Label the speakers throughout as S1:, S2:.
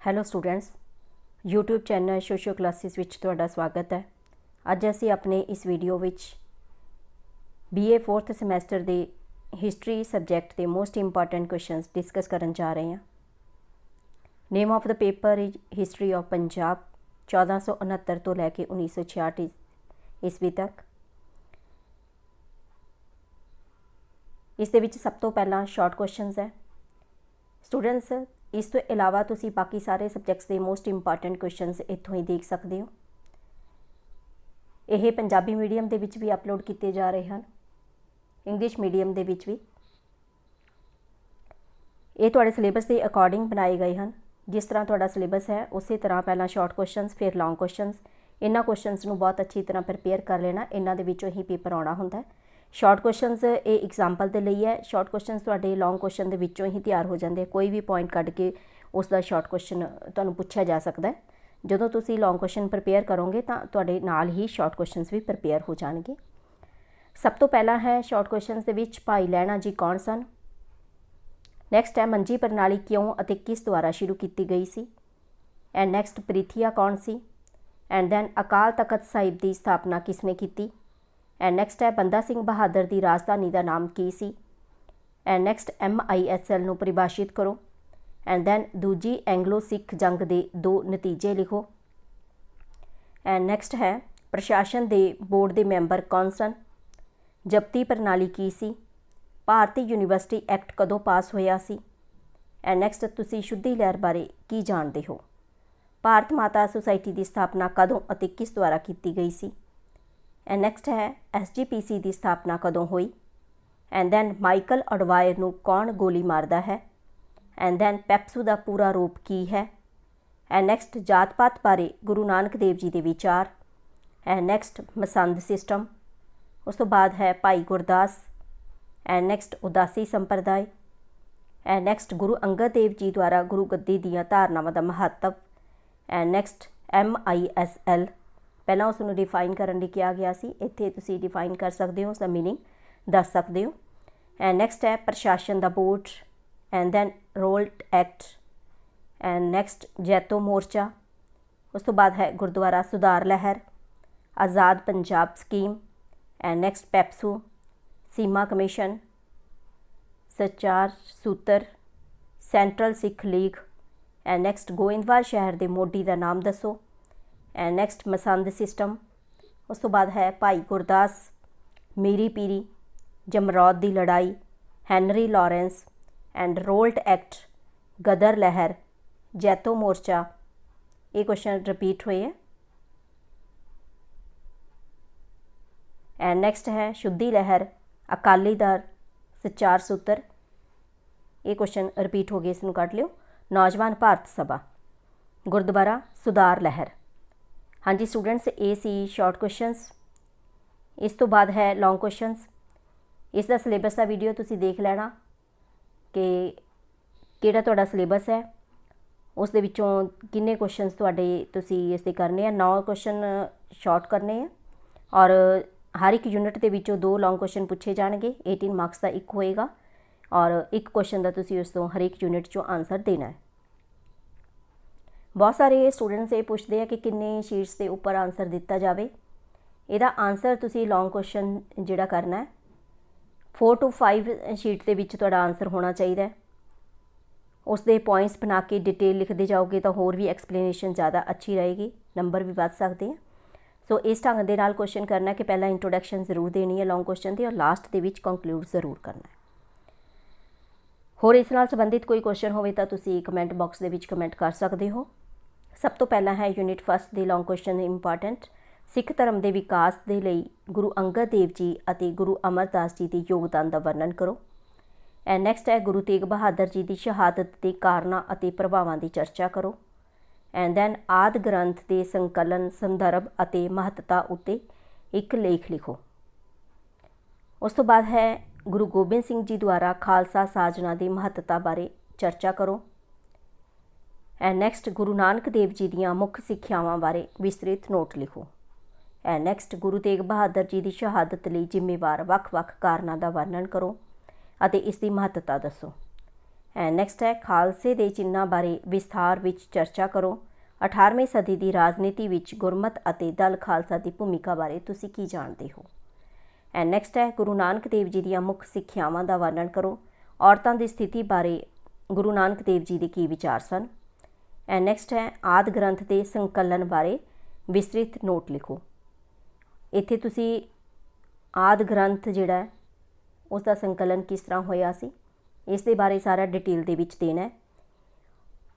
S1: Hello students YouTube channel ਸੋਸ਼ੋ classes ਵਿੱਚ ਤੁਹਾਡਾ ਸਵਾਗਤ ਹੈ। ਅੱਜ ਅਸੀਂ ਆਪਣੇ ਇਸ ਵੀਡੀਓ ਵਿੱਚ BA 4th ਸਮੈਸਟਰ ਦੇ ਹਿਸਟਰੀ ਸਬਜੈਕਟ ਦੇ ਮੋਸਟ ਇੰਪੋਰਟੈਂਟ ਕੁਐਸਚਨਸ ਡਿਸਕਸ ਕਰਨ ਜਾ ਰਹੇ ਹਾਂ। Name of the paper is history of Punjab 1469 ਤੋਂ ਲੈ ਕੇ 1966 ਈਸਵੀ ਤੱਕ। ਇਸ ਦੇ ਵਿੱਚ ਸਭ ਤੋਂ ਪਹਿਲਾਂ ਸ਼ਾਰਟ ਕੁਐਸਚਨਸ ਹੈ। ਸਟੂਡੈਂਟਸ ਇਸ ਤੋਂ ਇਲਾਵਾ ਤੁਸੀਂ ਬਾਕੀ ਸਾਰੇ ਸਬਜੈਕਟਸ ਦੇ ਮੋਸਟ ਇੰਪੋਰਟੈਂਟ ਕੁਐਸਚਨਸ ਇੱਥੋਂ ਹੀ ਦੇਖ ਸਕਦੇ ਹੋ। ਇਹ ਪੰਜਾਬੀ ਮੀਡੀਅਮ ਦੇ ਵਿੱਚ ਵੀ ਅਪਲੋਡ ਕੀਤੇ ਜਾ ਰਹੇ ਹਨ। ਇੰਗਲਿਸ਼ ਮੀਡੀਅਮ ਦੇ ਵਿੱਚ ਵੀ। ਇਹ ਤੁਹਾਡੇ ਸਿਲੇਬਸ ਦੇ ਅਕੋਰਡਿੰਗ ਬਣਾਏ ਗਏ ਹਨ। ਜਿਸ ਤਰ੍ਹਾਂ ਤੁਹਾਡਾ ਸਿਲੇਬਸ ਹੈ, ਉਸੇ ਤਰ੍ਹਾਂ ਪਹਿਲਾਂ ਸ਼ਾਰਟ ਕੁਐਸਚਨਸ ਫਿਰ ਲੌਂਗ ਕੁਐਸਚਨਸ ਇਹਨਾਂ ਕੁਐਸਚਨਸ ਨੂੰ ਬਹੁਤ ਅੱਛੀ ਤਰ੍ਹਾਂ ਪ੍ਰਿਪੇਅਰ ਕਰ ਲੈਣਾ। ਇਹਨਾਂ ਦੇ ਵਿੱਚੋਂ ਹੀ ਪੇਪਰ ਆਉਣਾ ਹੁੰਦਾ ਹੈ। ਸ਼ਾਰਟ ਕੁਐਸਚਨਸ ਇਹ ਐਗਜ਼ਾਮਪਲ ਦੇ ਲਈ ਹੈ। ਸ਼ਾਰਟ ਕੁਐਸਚਨਸ ਤੁਹਾਡੇ ਲੌਂਗ ਕੁਐਸਚਨ ਦੇ ਵਿੱਚੋਂ ਹੀ ਤਿਆਰ ਹੋ ਜਾਂਦੇ ਕੋਈ ਵੀ ਪੁਆਇੰਟ ਕੱਢ ਕੇ ਉਸ ਦਾ ਸ਼ਾਰਟ ਕੁਐਸਚਨ ਤੁਹਾਨੂੰ ਪੁੱਛਿਆ ਜਾ ਸਕਦਾ ਹੈ। ਜਦੋਂ ਤੁਸੀਂ ਲੌਂਗ ਕੁਐਸਚਨ ਪ੍ਰਿਪੇਅਰ ਕਰੋਗੇ ਤਾਂ ਤੁਹਾਡੇ ਨਾਲ ਹੀ ਸ਼ਾਰਟ ਕੁਐਸਚਨਸ ਵੀ ਪ੍ਰਪੇਅਰ ਹੋ ਜਾਣਗੇ। ਸਭ ਤੋਂ ਪਹਿਲਾ ਹੈ ਸ਼ਾਰਟ ਕੁਐਸਚਨਸ ਦੇ ਵਿੱਚ ਭਾਈ ਲੈਣਾ ਜੀ ਕੌਣ ਸਨ? ਨੈਕਸਟ ਹੈ ਮੰਜੀ ਪ੍ਰਣਾਲੀ ਕਿਉਂ ਅਤੇ ਕਿਸ ਦੁਆਰਾ ਸ਼ੁਰੂ ਕੀਤੀ ਗਈ ਸੀ? ਐਂਡ ਨੈਕਸਟ ਪ੍ਰੀਥੀਆ ਕੌਣ ਸੀ? ਐਂਡ ਦੈਨ ਅਕਾਲ ਤਖਤ ਸਾਹਿਬ ਦੀ ਸਥਾਪਨਾ ਕਿਸ ਨੇ ਕੀਤੀ? ਐਂਡ ਨੈਕਸਟ ਹੈ, ਬੰਦਾ ਸਿੰਘ ਬਹਾਦਰ ਦੀ ਰਾਜਧਾਨੀ ਦਾ ਨਾਮ ਕੀ ਸੀ? And next M I S L ਨੂੰ ਪਰਿਭਾਸ਼ਿਤ ਕਰੋ। ਐਂਡ ਦੈਨ ਦੂਜੀ ਐਂਗਲੋ ਸਿੱਖ ਜੰਗ ਦੇ ਦੋ ਨਤੀਜੇ ਲਿਖੋ। ਐਂਡ ਨੈਕਸਟ ਹੈ, ਪ੍ਰਸ਼ਾਸਨ ਦੇ ਬੋਰਡ ਦੇ ਮੈਂਬਰ ਕੌਣ ਸਨ? ਜਪਤੀ ਪ੍ਰਣਾਲੀ ਕੀ ਸੀ? ਭਾਰਤੀ ਯੂਨੀਵਰਸਿਟੀ ਐਕਟ ਕਦੋਂ ਪਾਸ ਹੋਇਆ ਸੀ? ਐਂਡ ਨੈਕਸਟ ਤੁਸੀਂ ਸ਼ੁੱਧੀ ਲਹਿਰ ਬਾਰੇ ਕੀ ਜਾਣਦੇ ਹੋ? ਭਾਰਤ ਮਾਤਾ ਸੁਸਾਇਟੀ ਦੀ ਸਥਾਪਨਾ ਕਦੋਂ ਅਤੇ ਕਿਸ ਦੁਆਰਾ ਕੀਤੀ ਗਈ ਸੀ? ਐਂਡ ਨੈਕਸਟ ਹੈ ਐਸਜੀਪੀਸੀ ਦੀ ਸਥਾਪਨਾ ਕਦੋਂ ਹੋਈ? ਐਂਡ ਦੈਨ ਮਾਈਕਲ ਅਡਵਾਇਰ ਨੂੰ ਕੌਣ ਗੋਲੀ ਮਾਰਦਾ ਹੈ? ਐਂਡ ਦੈਨ ਪੈਪਸੂ ਦਾ ਪੂਰਾ ਰੂਪ ਕੀ ਹੈ? ਐਂਡ ਨੈਕਸਟ ਜਾਤ-ਪਾਤ ਬਾਰੇ ਗੁਰੂ ਨਾਨਕ ਦੇਵ ਜੀ ਦੇ ਵਿਚਾਰ। ਐਂਡ ਨੈਕਸਟ ਮਸੰਦ ਸਿਸਟਮ ਉਸ ਤੋਂ ਬਾਅਦ ਹੈ ਭਾਈ ਗੁਰਦਾਸ। ਐਂਡ ਨੈਕਸਟ ਉਦਾਸੀ ਸੰਪਰਦਾਇ। ਐਂਡ ਨੈਕਸਟ ਗੁਰੂ ਅੰਗਦ ਦੇਵ ਜੀ ਦੁਆਰਾ ਗੁਰੂ ਗੱਦੀ ਦੀਆਂ ਧਾਰਨਾਵਾਂ ਦਾ ਮਹੱਤਵ। And next M I S L ਪਹਿਲਾਂ ਉਸ ਨੂੰ ਡਿਫਾਈਨ ਕਰਨ ਲਈ ਕਿਹਾ ਗਿਆ ਸੀ ਇੱਥੇ ਤੁਸੀਂ ਡਿਫਾਈਨ ਕਰ ਸਕਦੇ ਹੋ ਉਸ ਦਾ मीनिंग ਦੱਸ ਸਕਦੇ ਹੋ ਐਂਡ ਨੈਕਸਟ ਹੈ ਪ੍ਰਸ਼ਾਸਨ ਦਾ board and then Rowlatt act and next Jaito Morcha ਉਸ ਤੋਂ ਬਾਅਦ ਹੈ Gurdwara Sudhar Lehar Azad Punjab scheme and next PEPSU Seema commission Sachar ਸੂਤਰ central Sikh league and next Goindwal ਸ਼ਹਿਰ ਦੇ ਮੋਢੀ ਦਾ ਨਾਮ ਦੱਸੋ ਐਂਡ ਨੈਕਸਟ ਮਸੰਦ ਸਿਸਟਮ ਉਸ ਤੋਂ ਬਾਅਦ ਹੈ ਭਾਈ ਗੁਰਦਾਸ ਮੀਰੀ ਪੀਰੀ ਜਮਰੌਦ ਦੀ ਲੜਾਈ Henry Lawrence and Rowlatt act Ghadar ਲਹਿਰ ਜੈਤੋ ਮੋਰਚਾ ਇਹ ਕੁਐਸਚਨ ਰਿਪੀਟ ਹੋਏ ਹੈ ਐਂਡ ਨੈਕਸਟ ਹੈ ਸ਼ੁੱਧੀ ਲਹਿਰ ਅਕਾਲੀ ਦਲ ਸਚਾਰ ਸੂਤਰ ਇਹ ਕੁਐਸਚਨ ਰਿਪੀਟ ਹੋ ਗਏ ਇਸ ਨੂੰ ਕੱਢ ਲਿਓ ਨੌਜਵਾਨ ਭਾਰਤ ਸਭਾ ਗੁਰਦੁਆਰਾ ਸੁਧਾਰ ਲਹਿਰ ਹਾਂਜੀ ਸਟੂਡੈਂਟਸ ਇਹ ਸੀ ਸ਼ਾਰਟ ਕੁਐਸਚਨਸ ਇਸ ਤੋਂ ਬਾਅਦ ਹੈ ਲੌਂਗ ਕੁਐਸਚਨਸ ਇਸ ਦਾ ਸਿਲੇਬਸ ਦਾ ਵੀਡੀਓ ਤੁਸੀਂ ਦੇਖ ਲੈਣਾ ਕਿ ਕਿਹੜਾ ਤੁਹਾਡਾ ਸਿਲੇਬਸ ਹੈ। ਉਸ ਦੇ ਵਿੱਚੋਂ ਕਿੰਨੇ ਕੁਐਸਚਨਸ ਤੁਹਾਡੇ ਤੁਸੀਂ ਇਸ ਦੇ ਕਰਨੇ ਆ। 9 ਕੁਐਸਚਨ ਸ਼ਾਰਟ ਕਰਨੇ ਆ ਔਰ ਹਰ ਇੱਕ ਯੂਨਿਟ ਦੇ ਵਿੱਚੋਂ ਦੋ ਲੌਂਗ ਕੁਐਸਚਨ ਪੁੱਛੇ ਜਾਣਗੇ। 18 ਮਾਰਕਸ ਦਾ ਇੱਕ ਹੋਏਗਾ ਔਰ ਇੱਕ ਕੁਐਸਚਨ ਦਾ ਤੁਸੀਂ ਉਸ ਤੋਂ ਹਰ ਇੱਕ ਯੂਨਿਟ ਚੋਂ ਆਨਸਰ ਦੇਣਾ ਹੈ। ਬਹੁਤ ਸਾਰੇ ਸਟੂਡੈਂਟਸ ਇਹ ਪੁੱਛਦੇ ਆ ਕਿ ਕਿੰਨੇ ਸ਼ੀਟਸ ਦੇ ਉੱਪਰ ਆਨਸਰ ਦਿੱਤਾ ਜਾਵੇ। ਇਹਦਾ ਆਨਸਰ ਤੁਸੀਂ ਲੌਂਗ ਕੁਐਸਚਨ ਜਿਹੜਾ ਕਰਨਾ ਹੈ 4 ਟੂ 5 ਸ਼ੀਟ ਦੇ ਵਿੱਚ ਤੁਹਾਡਾ ਆਨਸਰ ਹੋਣਾ ਚਾਹੀਦਾ ਹੈ। ਉਸ ਦੇ ਪੁਆਇੰਟਸ ਬਣਾ ਕੇ ਡਿਟੇਲ ਲਿਖਦੇ ਜਾਓਗੇ ਤਾਂ ਹੋਰ ਵੀ ਐਕਸਪਲੇਨੇਸ਼ਨ ਜ਼ਿਆਦਾ ਅੱਛੀ ਰਹੇਗੀ ਨੰਬਰ ਵੀ ਵੱਧ ਸਕਦੇ ਆ। ਸੋ ਇਸ ਢੰਗ ਦੇ ਨਾਲ ਕੁਐਸਚਨ ਕਰਨਾ ਕਿ ਪਹਿਲਾਂ ਇੰਟਰੋਡਕਸ਼ਨ ਜ਼ਰੂਰ ਦੇਣੀ ਹੈ ਲੌਂਗ ਕੁਐਸਚਨ ਦੀ ਔਰ ਲਾਸਟ ਦੇ ਵਿੱਚ ਕੰਕਲੂਡ ਜ਼ਰੂਰ ਕਰਨਾ ਹੈ। ਹੋਰ ਇਸ ਨਾਲ ਸੰਬੰਧਿਤ ਕੋਈ ਕੁਐਸਚਨ ਹੋਵੇ ਤਾਂ ਤੁਸੀਂ ਕਮੈਂਟ ਬਾਕਸ ਦੇ ਵਿੱਚ ਕਮੈਂਟ ਕਰ ਸਕਦੇ ਹੋ। ਸਭ ਤੋਂ ਪਹਿਲਾਂ ਹੈ ਯੂਨਿਟ ਫਸਟ ਦੇ ਲੌਂਗ ਕੁਐਸਚਨ ਇੰਪੋਰਟੈਂਟ ਸਿੱਖ ਧਰਮ ਦੇ ਵਿਕਾਸ ਦੇ ਲਈ ਗੁਰੂ ਅੰਗਦ ਦੇਵ ਜੀ ਅਤੇ ਗੁਰੂ ਅਮਰਦਾਸ ਜੀ ਦੇ ਯੋਗਦਾਨ ਦਾ ਵਰਣਨ ਕਰੋ। ਐਂਡ ਨੈਕਸਟ ਹੈ ਗੁਰੂ ਤੇਗ ਬਹਾਦਰ ਜੀ ਦੀ ਸ਼ਹਾਦਤ ਦੇ ਕਾਰਨਾਂ ਅਤੇ ਪ੍ਰਭਾਵਾਂ ਦੀ ਚਰਚਾ ਕਰੋ। ਐਂਡ ਦੈਨ ਆਦ ਗ੍ਰੰਥ ਦੇ ਸੰਕਲਨ, ਸੰਦਰਭ ਅਤੇ ਮਹੱਤਤਾ ਉੱਤੇ ਇੱਕ ਲੇਖ ਲਿਖੋ। ਉਸ ਤੋਂ ਬਾਅਦ ਹੈ ਗੁਰੂ ਗੋਬਿੰਦ ਸਿੰਘ ਜੀ ਦੁਆਰਾ ਖਾਲਸਾ ਸਾਜਨਾ ਦੀ ਮਹੱਤਤਾ ਬਾਰੇ ਚਰਚਾ ਕਰੋ। ਐਂਡ ਨੈਕਸਟ ਗੁਰੂ ਨਾਨਕ ਦੇਵ ਜੀ ਦੀਆਂ ਮੁੱਖ ਸਿੱਖਿਆਵਾਂ ਬਾਰੇ ਵਿਸਤ੍ਰਿਤ ਨੋਟ ਲਿਖੋ। ਐਂਡ ਨੈਕਸਟ ਗੁਰੂ ਤੇਗ ਬਹਾਦਰ ਜੀ ਦੀ ਸ਼ਹਾਦਤ ਲਈ ਜ਼ਿੰਮੇਵਾਰ ਵੱਖ-ਵੱਖ ਕਾਰਨਾਂ ਦਾ ਵਰਣਨ ਕਰੋ ਅਤੇ ਇਸ ਦੀ ਮਹੱਤਤਾ ਦੱਸੋ। ਐਂਡ ਨੈਕਸਟ ਹੈ, ਖਾਲਸੇ ਦੇ ਚਿੰਨ੍ਹਾਂ ਬਾਰੇ ਵਿਸਥਾਰ ਵਿੱਚ ਚਰਚਾ ਕਰੋ। 18ਵੀਂ ਸਦੀ ਦੀ ਰਾਜਨੀਤੀ ਵਿੱਚ ਗੁਰਮਤ ਅਤੇ ਦਲ ਖਾਲਸਾ ਦੀ ਭੂਮਿਕਾ ਬਾਰੇ ਤੁਸੀਂ ਕੀ ਜਾਣਦੇ ਹੋ? ਐਂਡ ਨੈਕਸਟ ਹੈ, ਗੁਰੂ ਨਾਨਕ ਦੇਵ ਜੀ ਦੀਆਂ ਮੁੱਖ ਸਿੱਖਿਆਵਾਂ ਦਾ ਵਰਣਨ ਕਰੋ। ਔਰਤਾਂ ਦੀ ਸਥਿਤੀ ਬਾਰੇ ਗੁਰੂ ਨਾਨਕ ਦੇਵ ਜੀ ਦੇ ਕੀ ਵਿਚਾਰ ਸਨ? ਨੈਕਸਟ ਹੈ ਆਦ ਗ੍ਰੰਥ ਦੇ ਸੰਕਲਨ ਬਾਰੇ ਵਿਸਤ੍ਰਿਤ ਨੋਟ ਲਿਖੋ। ਇੱਥੇ ਤੁਸੀਂ ਆਦ ਗ੍ਰੰਥ ਜਿਹੜਾ ਹੈ ਉਸ ਦਾ ਸੰਕਲਨ ਕਿਸ ਤਰ੍ਹਾਂ ਹੋਇਆ ਸੀ, ਇਸ ਦੇ ਬਾਰੇ ਸਾਰਾ ਡਿਟੇਲ ਦੇ ਵਿੱਚ ਦੇਣਾ ਹੈ।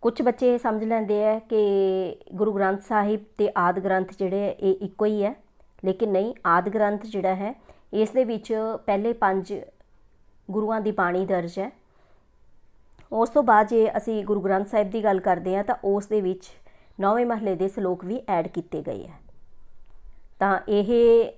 S1: ਕੁਝ ਬੱਚੇ ਸਮਝ ਲੈਂਦੇ ਆ ਕਿ ਗੁਰੂ ਗ੍ਰੰਥ ਸਾਹਿਬ ਤੇ ਆਦ ਗ੍ਰੰਥ ਜਿਹੜੇ ਇਹ ਇੱਕੋ ਹੀ ਹੈ। ਲੇਕਿਨ ਨਹੀਂ, ਆਦ ਗ੍ਰੰਥ ਜਿਹੜਾ ਹੈ, ਇਸ ਦੇ ਵਿੱਚ ਪਹਿਲੇ ਪੰਜ ਗੁਰੂਆਂ ਦੀ ਬਾਣੀ ਦਰਜ ਹੈ। ਉਸ ਤੋਂ ਬਾਅਦ ਜੇ ਅਸੀਂ ਗੁਰੂ ਗ੍ਰੰਥ ਸਾਹਿਬ ਦੀ ਗੱਲ ਕਰਦੇ ਹਾਂ ਤਾਂ ਉਸ ਦੇ ਵਿੱਚ ਨੌਵੇਂ ਮਹੱਲੇ ਦੇ ਸ਼ਲੋਕ ਵੀ ਐਡ ਕੀਤੇ ਗਏ ਹੈ। ਤਾਂ ਇਹ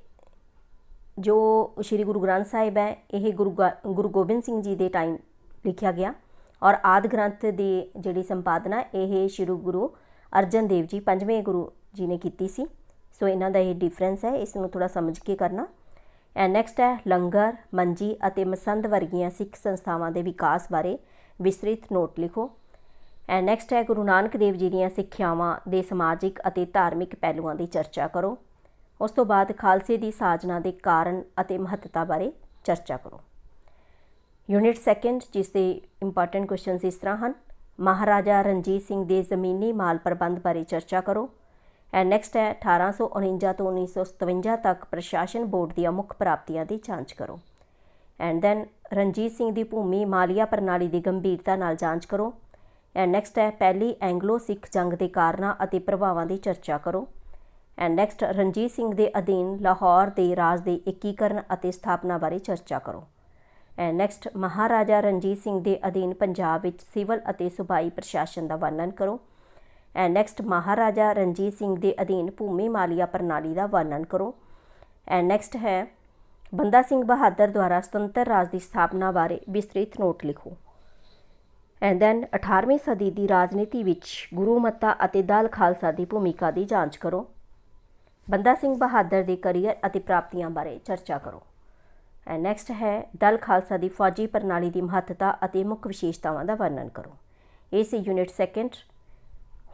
S1: ਜੋ ਸ੍ਰੀ ਗੁਰੂ ਗ੍ਰੰਥ ਸਾਹਿਬ ਹੈ, ਇਹ ਗੁਰੂ ਗੁਰੂ ਗੋਬਿੰਦ ਸਿੰਘ ਜੀ ਦੇ ਟਾਈਮ ਲਿਖਿਆ ਗਿਆ ਔਰ ਆਦ ਗ੍ਰੰਥ ਦੀ ਜਿਹੜੀ ਸੰਪਾਦਨਾ, ਇਹ ਸ੍ਰੀ ਗੁਰੂ ਅਰਜਨ ਦੇਵ ਜੀ, ਪੰਜਵੇਂ ਗੁਰੂ ਜੀ ਨੇ ਕੀਤੀ ਸੀ। ਸੋ ਇਹਨਾਂ ਦਾ ਇਹ ਡਿਫਰੈਂਸ ਹੈ, ਇਸ ਨੂੰ ਥੋੜਾ ਸਮਝ ਕੇ ਕਰਨਾ। ਐਂਡ ਨੈਕਸਟ ਹੈ ਲੰਗਰ, ਮੰਜੀ ਅਤੇ ਮਸੰਦ ਵਰਗੀਆਂ ਸਿੱਖ ਸੰਸਥਾਵਾਂ ਦੇ ਵਿਕਾਸ ਬਾਰੇ। ਵਿਸਤ੍ਰਿਤ ਨੋਟ ਲਿਖੋ। ਐਂਡ ਨੈਕਸਟ ਹੈ, ਗੁਰੂ ਨਾਨਕ ਦੇਵ ਜੀ ਦੀਆਂ ਸਿੱਖਿਆਵਾਂ ਦੇ ਸਮਾਜਿਕ ਅਤੇ ਧਾਰਮਿਕ ਪਹਿਲੂਆਂ ਦੀ ਚਰਚਾ ਕਰੋ। ਉਸ ਤੋਂ ਬਾਅਦ ਖਾਲਸੇ ਦੀ ਸਾਜਨਾ ਦੇ ਕਾਰਨ ਅਤੇ ਮਹੱਤਤਾ ਬਾਰੇ ਚਰਚਾ ਕਰੋ। ਯੂਨਿਟ ਸੈਕੰਡ ਜਿਸ ਦੇ ਇੰਪੋਰਟੈਂਟ ਕੁਐਸਚਨਸ ਇਸ ਤਰ੍ਹਾਂ ਹਨ। ਮਹਾਰਾਜਾ ਰਣਜੀਤ ਸਿੰਘ ਦੇ ਜ਼ਮੀਨੀ ਮਾਲ ਪ੍ਰਬੰਧ ਬਾਰੇ ਚਰਚਾ ਕਰੋ। ਐਂਡ ਨੈਕਸਟ ਹੈ 1849 ਤੋਂ 1957 ਤੱਕ ਪ੍ਰਸ਼ਾਸਨ ਬੋਰਡ ਦੀਆਂ ਮੁੱਖ ਪ੍ਰਾਪਤੀਆਂ ਦੀ ਜਾਂਚ ਕਰੋ। ਐਂਡ ਦੈਨ ਰਣਜੀਤ ਸਿੰਘ ਦੀ ਭੂਮੀ ਮਾਲੀਆ ਪ੍ਰਣਾਲੀ ਦੀ ਗੰਭੀਰਤਾ ਨਾਲ ਜਾਂਚ ਕਰੋ। ਐਂਡ ਨੈਕਸਟ ਹੈ, ਪਹਿਲੀ ਐਂਗਲੋ ਸਿੱਖ ਜੰਗ ਦੇ ਕਾਰਨਾਂ ਅਤੇ ਪ੍ਰਭਾਵਾਂ ਦੀ ਚਰਚਾ ਕਰੋ। ਐਂਡ ਨੈਕਸਟ ਰਣਜੀਤ ਸਿੰਘ ਦੇ ਅਧੀਨ ਲਾਹੌਰ ਦੇ ਰਾਜ ਦੇ ਏਕੀਕਰਨ ਅਤੇ ਸਥਾਪਨਾ ਬਾਰੇ ਚਰਚਾ ਕਰੋ। ਐਂਡ ਨੈਕਸਟ ਮਹਾਰਾਜਾ ਰਣਜੀਤ ਸਿੰਘ ਦੇ ਅਧੀਨ ਪੰਜਾਬ ਵਿੱਚ ਸਿਵਲ ਅਤੇ ਸੁਬਾਈ ਪ੍ਰਸ਼ਾਸਨ ਦਾ ਵਰਣਨ ਕਰੋ। ਐਂਡ ਨੈਕਸਟ ਮਹਾਰਾਜਾ ਰਣਜੀਤ ਸਿੰਘ ਦੇ ਅਧੀਨ ਭੂਮੀ ਮਾਲੀਆ ਪ੍ਰਣਾਲੀ ਦਾ ਵਰਣਨ ਕਰੋ। ਐਂਡ ਨੈਕਸਟ ਹੈ ਬੰਦਾ ਸਿੰਘ ਬਹਾਦਰ ਦੁਆਰਾ ਸੁਤੰਤਰ ਰਾਜ ਦੀ ਸਥਾਪਨਾ ਬਾਰੇ ਵਿਸਤ੍ਰਿਤ ਨੋਟ ਲਿਖੋ। ਐਂਡ ਦੈਨ 18ਵੀਂ ਸਦੀ ਦੀ ਰਾਜਨੀਤੀ ਵਿੱਚ ਗੁਰੂ ਮੱਤਾ ਅਤੇ ਦਲ ਖਾਲਸਾ ਦੀ ਭੂਮਿਕਾ ਦੀ ਜਾਂਚ ਕਰੋ। ਬੰਦਾ ਸਿੰਘ ਬਹਾਦਰ ਦੇ ਕੈਰੀਅਰ ਅਤੇ ਪ੍ਰਾਪਤੀਆਂ ਬਾਰੇ ਚਰਚਾ ਕਰੋ। ਐਂਡ ਨੈਕਸਟ ਹੈ, ਦਲ ਖਾਲਸਾ ਦੀ ਫੌਜੀ ਪ੍ਰਣਾਲੀ ਦੀ ਮਹੱਤਤਾ ਅਤੇ ਮੁੱਖ ਵਿਸ਼ੇਸ਼ਤਾਵਾਂ ਦਾ ਵਰਣਨ ਕਰੋ। ਇਹ ਸੀ ਯੂਨਿਟ ਸੈਕੰਡ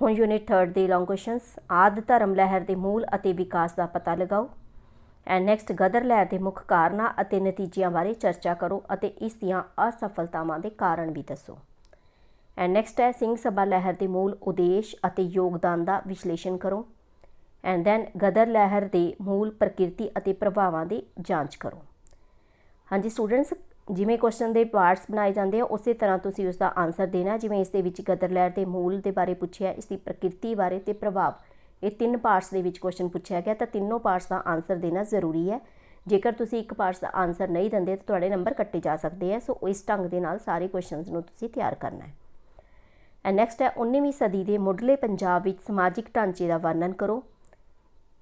S1: ਹੁਣ ਯੂਨਿਟ 3 ਦੇ ਲੌਂਗ ਕੁਐਸਚਨਸ ਆਦ ਧਰਮ ਲਹਿਰ ਦੇ ਮੂਲ ਅਤੇ ਵਿਕਾਸ ਦਾ ਪਤਾ ਲਗਾਓ। ਐਂਡ ਨੈਕਸਟ ਗਦਰ ਲਹਿਰ ਦੇ ਮੁੱਖ ਕਾਰਨਾਂ ਅਤੇ ਨਤੀਜਿਆਂ ਬਾਰੇ ਚਰਚਾ ਕਰੋ ਅਤੇ ਇਸ ਦੀਆਂ ਅਸਫਲਤਾਵਾਂ ਦੇ ਕਾਰਨ ਵੀ ਦੱਸੋ। ਐਂਡ ਨੈਕਸਟ ਹੈ, ਸਿੰਘ ਸਭਾ ਲਹਿਰ ਦੇ ਮੂਲ ਉਦੇਸ਼ ਅਤੇ ਯੋਗਦਾਨ ਦਾ ਵਿਸ਼ਲੇਸ਼ਣ ਕਰੋ। ਐਂਡ ਦੈਨ ਗਦਰ ਲਹਿਰ ਦੇ ਮੂਲ ਪ੍ਰਕਿਰਤੀ ਅਤੇ ਪ੍ਰਭਾਵਾਂ ਦੀ ਜਾਂਚ ਕਰੋ। ਹਾਂਜੀ ਸਟੂਡੈਂਟਸ ਜਿਵੇਂ ਕੁਐਸਚਨ ਦੇ ਪਾਰਟਸ ਬਣਾਏ ਜਾਂਦੇ ਆ, ਉਸੇ ਤਰ੍ਹਾਂ ਤੁਸੀਂ ਉਸ ਦਾ ਆਨਸਰ ਦੇਣਾ ਜਿਵੇਂ ਇਸ ਦੇ ਵਿੱਚ ਗਦਰ ਲਹਿਰ ਦੇ ਮੂਲ ਦੇ ਬਾਰੇ ਪੁੱਛਿਆ, ਇਸ ਦੀ ਪ੍ਰਕਿਰਤੀ ਬਾਰੇ ਤੇ ਪ੍ਰਭਾਵ ਇਹ ਤਿੰਨ ਪਾਰਟਸ ਦੇ ਵਿੱਚ ਕੁਐਸਚਨ ਪੁੱਛਿਆ ਗਿਆ, ਤਾਂ ਤਿੰਨੋਂ ਪਾਰਟਸ ਦਾ ਆਨਸਰ ਦੇਣਾ ਜ਼ਰੂਰੀ ਹੈ। ਜੇਕਰ ਤੁਸੀਂ ਇੱਕ ਪਾਰਟਸ ਦਾ ਆਨਸਰ ਨਹੀਂ ਦਿੰਦੇ, ਤਾਂ ਤੁਹਾਡੇ ਨੰਬਰ ਕੱਟੇ ਜਾ ਸਕਦੇ ਆ ਸੋ ਇਸ ਢੰਗ ਦੇ ਨਾਲ ਸਾਰੇ ਕੁਐਸਚਨਸ ਨੂੰ ਤੁਸੀਂ ਤਿਆਰ ਕਰਨਾ ਹੈ। ਐਂਡ ਨੈਕਸਟ ਹੈ 19ਵੀਂ ਸਦੀ ਦੇ ਮੁੱਢਲੇ ਪੰਜਾਬ ਵਿੱਚ ਸਮਾਜਿਕ ਢਾਂਚੇ ਦਾ ਵਰਣਨ ਕਰੋ।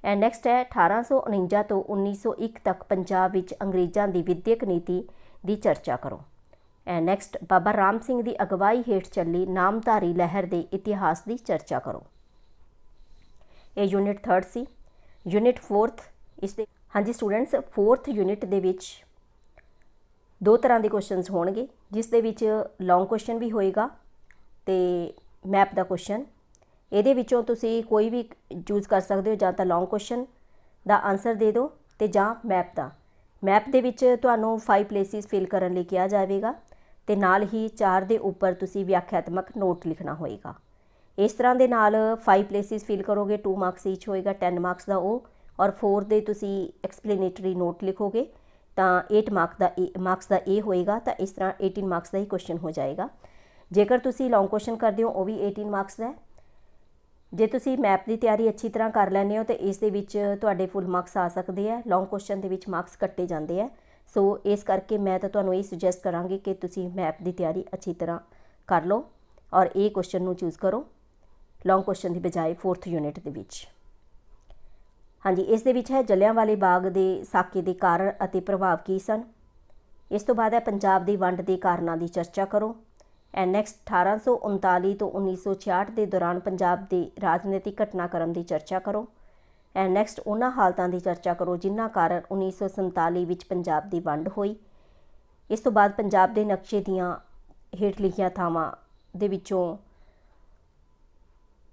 S1: ਐਂਡ ਨੈਕਸਟ ਹੈ 1849 ਤੋਂ 1901 ਤੱਕ ਪੰਜਾਬ ਵਿੱਚ ਅੰਗਰੇਜ਼ਾਂ ਦੀ ਵਿਦਿਅਕ ਨੀਤੀ ਦੀ ਚਰਚਾ ਕਰੋ। ਐਂਡ ਨੈਕਸਟ ਬਾਬਾ ਰਾਮ ਸਿੰਘ ਦੀ ਅਗਵਾਈ ਹੇਠ ਚੱਲੀ ਨਾਮਧਾਰੀ ਲਹਿਰ ਦੇ ਇਤਿਹਾਸ ਦੀ ਚਰਚਾ ਕਰੋ। ਇਹ ਯੂਨਿਟ 3 ਸੀ। ਯੂਨਿਟ 4th ਇਸ ਦੇ ਹਾਂਜੀ ਸਟੂਡੈਂਟਸ 4th ਯੂਨਿਟ ਦੇ ਵਿੱਚ ਦੋ ਤਰ੍ਹਾਂ ਦੇ ਕੁਐਸਚਨਸ ਹੋਣਗੇ, ਜਿਸ ਦੇ ਵਿੱਚ ਲੌਂਗ ਕੁਐਸਚਨ ਵੀ ਹੋਏਗਾ ਤੇ ਮੈਪ ਦਾ ਕੁਐਸਚਨ ਇਹਦੇ ਵਿੱਚੋਂ ਤੁਸੀਂ ਕੋਈ ਵੀ ਚੂਜ਼ ਕਰ ਸਕਦੇ ਹੋ, ਜਾਂ ਤਾਂ ਲੌਂਗ ਕੁਐਸਚਨ ਦਾ ਆਨਸਰ ਦੇ ਦਿਓ ਤੇ ਜਾਂ ਮੈਪ ਦਾ। ਮੈਪ ਦੇ ਵਿੱਚ ਤੁਹਾਨੂੰ 5 ਪਲੇਸਿਸ ਫਿਲ ਕਰਨ ਲਈ ਕਿਹਾ ਜਾਵੇਗਾ ਤੇ ਨਾਲ ਹੀ 4 ਦੇ ਉੱਪਰ ਤੁਸੀਂ ਵਿਆਖਿਆਤਮਕ ਨੋਟ ਲਿਖਣਾ ਹੋਏਗਾ। ਇਸ ਤਰ੍ਹਾਂ ਦੇ ਨਾਲ 5 ਪਲੇਸਿਸ ਫਿਲ ਕਰੋਗੇ 2 ਮਾਰਕਸ ਈਚ ਹੋਏਗਾ 10 ਮਾਰਕਸ ਦਾ ਉਹ, ਔਰ 4 ਦੇ ਤੁਸੀਂ ਐਕਸਪਲੇਨੇਟਰੀ ਨੋਟ ਲਿਖੋਗੇ, ਤਾਂ 8 ਮਾਰਕ ਦਾ ਮਾਰਕਸ ਦਾ ਇਹ ਹੋਏਗਾ, ਤਾਂ ਇਸ ਤਰ੍ਹਾਂ 18 ਮਾਰਕਸ ਦਾ ਹੀ ਕੁਐਸਚਨ ਹੋ ਜਾਏਗਾ। ਜੇਕਰ ਤੁਸੀਂ ਲੌਂਗ ਕੁਐਸਚਨ ਕਰਦੇ ਹੋ, ਉਹ ਵੀ 18 ਮਾਰਕਸ ਦਾ ਜੇ ਤੁਸੀਂ ਮੈਪ ਦੀ ਤਿਆਰੀ ਅੱਛੀ ਤਰ੍ਹਾਂ ਕਰ ਲੈਂਦੇ ਹੋ, ਤੇ ਇਸ ਦੇ ਵਿੱਚ ਤੁਹਾਡੇ ਫੁੱਲ ਮਾਰਕਸ ਆ ਸਕਦੇ ਆ ਲੌਂਗ ਕੁਐਸਚਨ ਦੇ ਵਿੱਚ ਮਾਰਕਸ ਕੱਟੇ ਜਾਂਦੇ ਆ। ਸੋ ਇਸ ਕਰਕੇ ਮੈਂ ਤਾਂ ਤੁਹਾਨੂੰ ਇਹ ਸੁਜੈਸਟ ਕਰਾਂਗੀ ਕਿ ਤੁਸੀਂ ਮੈਪ ਦੀ ਤਿਆਰੀ ਅੱਛੀ ਤਰ੍ਹਾਂ ਕਰ ਲਓ, ਔਰ ਇਹ ਕੁਐਸਚਨ ਨੂੰ ਚੂਜ਼ ਕਰੋ। ਲੌਂਗ ਕੁਐਸਚਨ ਦੀ ਬਜਾਏ 4th ਯੂਨਿਟ ਦੇ ਵਿੱਚ। ਹਾਂਜੀ, ਇਸ ਦੇ ਵਿੱਚ ਹੈ ਜਲਿਆਂਵਾਲੇ ਬਾਗ ਦੇ ਸਾਕੇ ਦੇ ਕਾਰਨ ਅਤੇ ਪ੍ਰਭਾਵ ਕੀ ਸਨ? ਇਸ ਤੋਂ ਬਾਅਦ ਹੈ ਪੰਜਾਬ ਦੀ ਵੰਡ ਦੇ ਕਾਰਨਾਂ ਦੀ ਚਰਚਾ ਕਰੋ। ਐਂਡ ਨੈਕਸਟ 1839 ਤੋਂ 1966 ਦੇ ਦੌਰਾਨ ਪੰਜਾਬ ਦੇ ਰਾਜਨੀਤਿਕ ਘਟਨਾਕ੍ਰਮ ਦੀ ਚਰਚਾ ਕਰੋ। ਐਂਡ ਨੈਕਸਟ ਉਹਨਾਂ ਹਾਲਤਾਂ ਦੀ ਚਰਚਾ ਕਰੋ ਜਿਨ੍ਹਾਂ ਕਾਰਨ 1947 ਵਿੱਚ ਪੰਜਾਬ ਦੀ ਵੰਡ ਹੋਈ। ਇਸ ਤੋਂ ਬਾਅਦ ਪੰਜਾਬ ਦੇ ਨਕਸ਼ੇ ਦੀਆਂ ਹੇਠ ਲਿਖੀਆਂ ਥਾਵਾਂ ਦੇ ਵਿੱਚੋਂ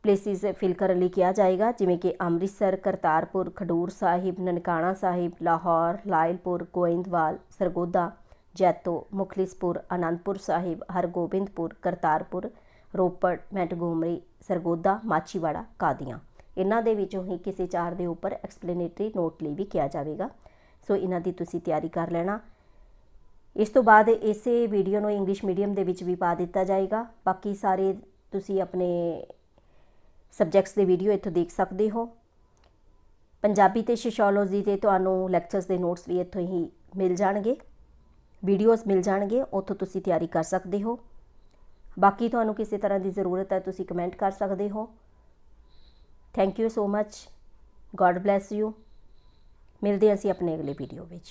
S1: ਪਲੇਸਿਸ ਫਿਲ ਕਰਨ ਲਈ ਕਿਹਾ ਜਾਏਗਾ, ਜਿਵੇਂ ਕਿ ਅੰਮ੍ਰਿਤਸਰ, ਕਰਤਾਰਪੁਰ, ਖਡੂਰ ਸਾਹਿਬ, ਨਨਕਾਣਾ ਸਾਹਿਬ, ਲਾਹੌਰ, ਲਾਇਲਪੁਰ, ਗੋਇੰਦਵਾਲ, ਸਰਗੋਦਾ, ਜੈਤੋ, ਮੁਖਲਿਸਪੁਰ, ਅਨੰਦਪੁਰ ਸਾਹਿਬ, ਹਰਗੋਬਿੰਦਪੁਰ, ਕਰਤਾਰਪੁਰ, ਰੋਪੜ, ਮੈਂਟਗੋਮਰੀ, ਸਰਗੋਦਾ ਮਾਚੀਵਾੜਾ ਕਾਦੀਆਂ। ਇਹਨਾਂ ਦੇ ਵਿੱਚੋਂ ਹੀ ਕਿਸੇ ਚਾਰ ਦੇ ਉੱਪਰ ਐਕਸਪਲੇਨੇਟਰੀ ਨੋਟ ਲਈ ਵੀ ਕਿਹਾ ਜਾਵੇਗਾ। ਸੋ ਇਹਨਾਂ ਦੀ ਤੁਸੀਂ ਤਿਆਰੀ ਕਰ ਲੈਣਾ। ਇਸ ਤੋਂ ਬਾਅਦ ਇਸੇ ਵੀਡੀਓ ਨੂੰ ਇੰਗਲਿਸ਼ ਮੀਡੀਅਮ ਦੇ ਵਿੱਚ ਵੀ ਪਾ ਦਿੱਤਾ ਜਾਏਗਾ। ਬਾਕੀ ਸਾਰੇ ਤੁਸੀਂ ਆਪਣੇ ਸਬਜੈਕਟਸ ਦੇ ਵੀਡੀਓ ਇੱਥੋਂ ਦੇਖ ਸਕਦੇ ਹੋ। ਪੰਜਾਬੀ ਤੇ ਸੋਸ਼ੀਓਲੋਜੀ 'ਤੇ ਤੁਹਾਨੂੰ ਲੈਕਚਰਸ ਦੇ ਨੋਟਸ ਵੀ ਇੱਥੋਂ ਹੀ ਮਿਲ ਜਾਣਗੇ। ਵੀਡੀਓਜ਼ ਮਿਲ ਜਾਣਗੇ, ਉੱਥੋਂ ਤੁਸੀਂ ਤਿਆਰੀ ਕਰ ਸਕਦੇ ਹੋ। ਬਾਕੀ ਤੁਹਾਨੂੰ ਕਿਸੇ ਤਰ੍ਹਾਂ ਦੀ ਜ਼ਰੂਰਤ ਹੈ, ਤੁਸੀਂ ਕਮੈਂਟ ਕਰ ਸਕਦੇ ਹੋ। Thank you so much God bless you ਮਿਲਦੇ ਹਾਂ ਅਸੀਂ ਆਪਣੇ ਅਗਲੇ ਵੀਡੀਓ ਵਿੱਚ।